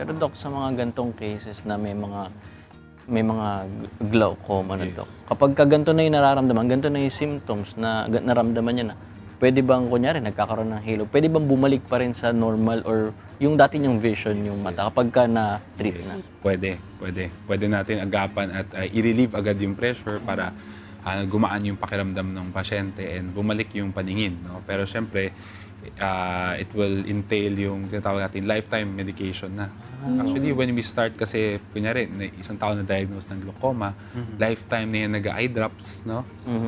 Pero Dok, sa mga gantong cases na may mga may mga glaucoma na Yes. Dok. Kapag ka ganito na yung nararamdaman, ganito na yung symptoms na ga- naramdaman niya na, pwede bang, kunyari, nagkakaroon ng halo, pwede bang bumalik pa rin sa normal or yung dati niyong vision yung mata kapag ka na-treat na? Pwede, pwede. Pwede natin agapan at uh, i-relieve agad yung pressure para uh, gumaan yung pakiramdam ng pasyente and bumalik yung paningin. No? Pero syempre, uh, it will entail yung tinatawag natin lifetime medication na. Actually, when we start kasi, kunyari, na isang tao na diagnose ng glaucoma, lifetime na yan nag-eye drops, no?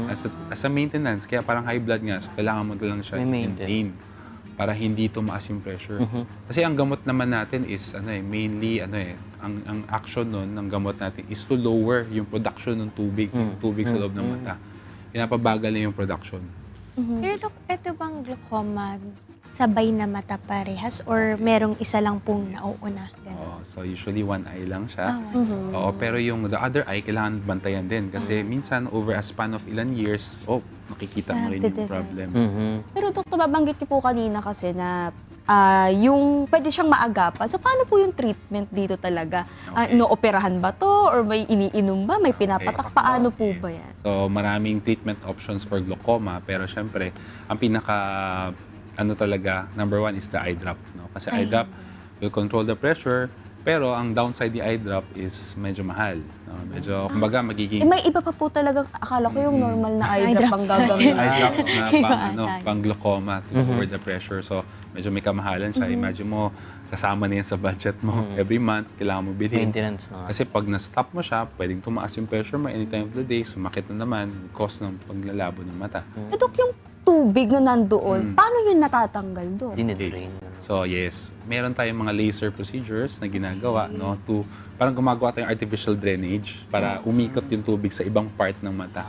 As, a, as a maintenance, kaya parang high blood nga, so kailangan mo lang siya May maintain. para hindi tumaas yung pressure. Kasi ang gamot naman natin is ano eh, mainly ano eh, ang ang action nun ng gamot natin is to lower yung production ng tubig, yung tubig sa loob ng mata. Pinapabagal na yung production. Pero Dok, ito bang glaucoma, sabay na mata parehas or merong isa lang pong nauuna? Ganun. Oo, so usually one eye lang siya. Ah, Oo, pero yung the other eye kailangan bantayan din kasi minsan over a span of ilan years, oh, makikita mo rin yung develop. problem. Mhm. Pero doktor, babanggit niyo po kanina kasi na ah, yung pwede siyang maagapan. So paano po yung treatment dito talaga? Ah, Okay. no-operahan ba to? Or may iniinom ba? May pinapatak? Paano po Yes. ba yan? So, maraming treatment options for glaucoma, pero syempre, ang pinaka, ano talaga, number one is the eye drop. No? Kasi eye drop will control the pressure, pero ang downside the eye drop is medyo mahal. No? Medyo, kumbaga, Eh, magiging may iba pa po talaga, akala ko yung normal na eye drop ang gagawin. eye drops na pang, ano, pang glaucoma to lower the pressure. So, medyo may kamahalan siya. Imagine mo, kasama na yan sa budget mo. Every month, kailangan mo bilhin. Maintenance na. Kasi pag na-stop mo siya, pwedeng tumaas yung pressure mo anytime of the day, sumakit na naman, cause ng paglalabo ng mata. Eh, Dok, yung tubig na nandoon, paano yun natatanggal doon? Dinidrain. So yes, meron tayong mga laser procedures na ginagawa no to parang gumagawa tayong artificial drainage para umikot yung tubig sa ibang part ng mata.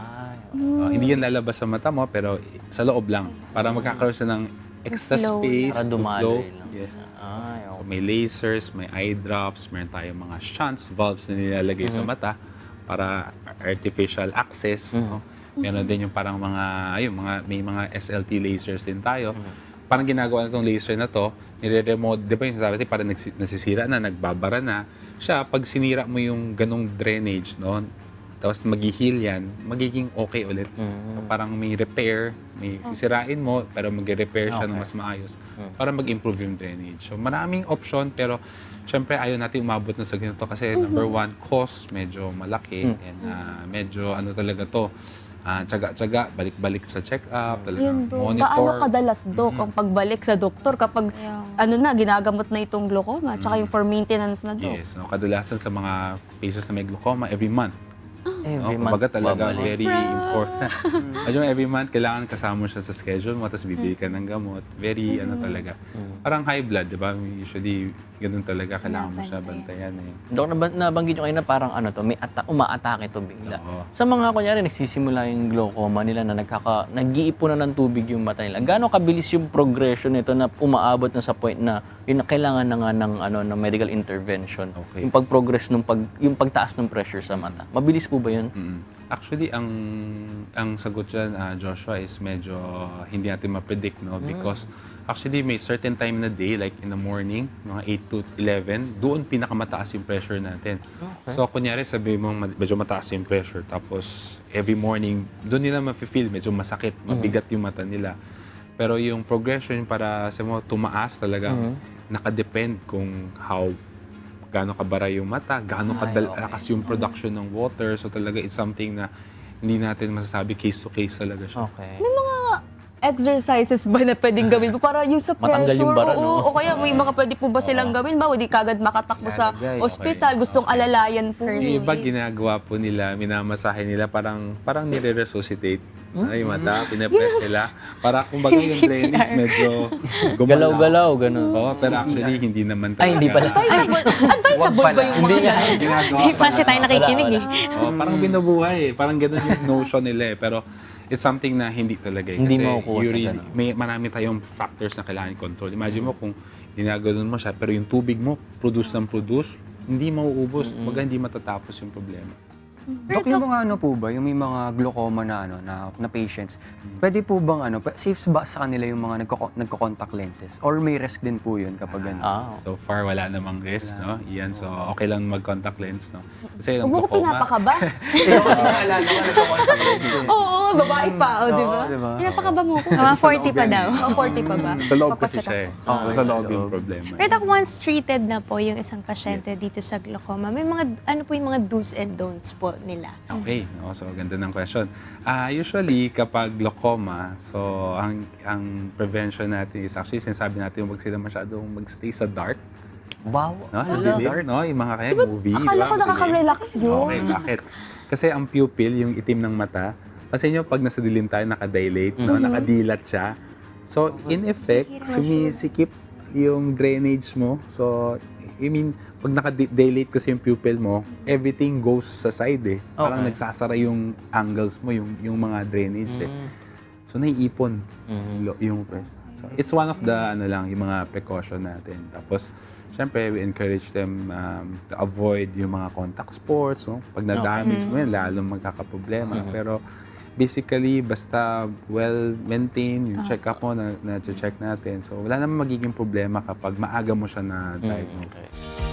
Uh, hindi yan lalabas sa mata mo pero sa loob lang para magkakaroon siya ng extra Flow. space para to flow. lang. Yes. Ay, So, okay. may lasers, may eye drops, meron tayong mga shunts, valves na nilalagay sa mata para artificial access. No? Meron din yung parang mga, ayun, mga, may mga SLT lasers din tayo. Parang ginagawa na itong laser na to, nire-remote, di ba yung sasabi natin, parang nasisira na, nagbabara na. Siya, pag sinira mo yung ganong drainage, no, tapos mag-heal yan, magiging okay ulit. So, parang may repair, may sisirain mo, pero mag-repair siya ng Okay. mas maayos para mag-improve yung drainage. So, maraming option, pero syempre ayaw natin umabot na sa ganito kasi number one, cost, medyo malaki and ah, medyo ano talaga to, ah, tsaga-tsaga, balik-balik sa check-up, talagang Yun, Dok. monitor. Paano kadalas, Dok, ang pagbalik sa doktor kapag ano na, ginagamot na itong glaucoma, tsaka yung for maintenance na, Dok? Yes, no, kadalasan sa mga patients na may glaucoma, every month. Every no? month Kumbaga talaga babalik. very important. Medyo every month, kailangan kasama mo siya sa schedule mo, tapos bibili ka ng gamot. Very, ano talaga. Parang high blood, di ba? Usually, ganun talaga. Kailangan mo siya bantayan eh. Dok, nab- nabanggit nyo kayo na parang ano to, may ata- umaatake to bigla. Oo. Sa mga kunyari, nagsisimula yung glaucoma nila na nagkaka, nag-iipon na ng tubig yung mata nila. Gaano kabilis yung progression nito na umaabot na sa point na yun na kailangan na nga ng, ano, ng medical intervention. Okay. Yung pag-progress ng pag, yung pagtaas ng pressure sa mata. Mabilis po ba yun? Actually, ang ang sagot dyan, ah, Joshua, is medyo hindi natin ma-predict, no? Because actually, may certain time na day, like in the morning, mga 8 to 11, doon pinakamataas yung pressure natin. So, kunyari, sabi mo, medyo mataas yung pressure, tapos every morning, doon nila ma-feel, medyo masakit, mabigat yung mata nila. Pero yung progression para sa mo tumaas talagang nakadepend kung how gaano kabara yung mata, gaano kadalakas yung production ng water. So talaga it's something na hindi natin masasabi case to case talaga siya. Okay. May exercises ba na pwedeng gawin po para yung sa pressure? Matanggal yung bara, Oo, no? O kaya may mga pwede po ba silang gawin ba? Hindi kagad makatakbo sa Ilalagay, ospital. okay. Gustong Okay. alalayan po. Yung eh. iba ginagawa po nila, minamasahe nila parang parang nire-resuscitate. Hmm? Ay, yung mata, pinapress nila. Para kumbaga yung drainage medyo gumalaw. Galaw-galaw, ganun. Oo, pero actually hindi naman talaga. Ay, hindi pala. Advisable, advisable ba yung Hindi mga ganun? ginagawa. Hindi pa kasi tayo nakikinig eh. Oh, parang binubuhay eh. Parang ganun yung notion nila eh. Pero it's something na hindi talaga eh. Hindi Kasi makukuha you sa really- ganun. May marami tayong factors na kailangan i-control. Imagine mo kung ginagano'n mo siya, pero yung tubig mo, produce ng produce, hindi mauubos. Baga hindi matatapos yung problema. Dok, yung mga ano po ba, yung may mga glaucoma na ano na, na patients, pwede po bang ano, pa- safe ba sa kanila yung mga nagko- nagko-contact lenses? Or may risk din po yun kapag ano? Ah, So far, wala namang risk, no? Iyan, so okay lang mag-contact lens, no? Kasi Huwag yung mo ko glaucoma, pinapakaba. Ikaw kasi naalala ko nagko-contact lenses. Oo, babae pa, oh, di ba? Oo, di ba? Pinapakaba mo ko. Mga 40 pa daw. Oh, 40 pa ba? sa loob kasi Papacheck siya eh. ako. sa loob yung problema. Pero Doc, once treated na po yung isang pasyente dito sa glaucoma, may mga, ano po yung mga do's and don'ts po nila? Okay, no? so ganda ng question. Ah, usually, kapag glaucoma, so ang ang prevention natin is actually sinasabi natin huwag sila masyadong magstay sa dark. Wow. No? Sa Ala. dilim, no? Yung mga kaya movie. Akala ko nakaka-relax yun. Okay, bakit? Kasi ang pupil, yung itim ng mata, kasi nyo pag nasa dilim tayo, nakadilate, no? nakadilat siya. So, in effect, sumisikip yung drainage mo. So, I mean, pag nakadilate kasi yung pupil mo, everything goes sa side eh. Parang Okay. nagsasara yung angles mo, yung, yung mga drainage eh. So, naiipon lo- yung So, it's one of the, ano lang, yung mga precaution natin. Tapos, syempre, we encourage them um, to avoid yung mga contact sports. No? Pag na-damage mo yan, lalong magkakaproblema. Pero, basically, basta well-maintained, yung check-up mo na, na check natin. So, wala namang magiging problema kapag maaga mo siya na-diagnose. okay.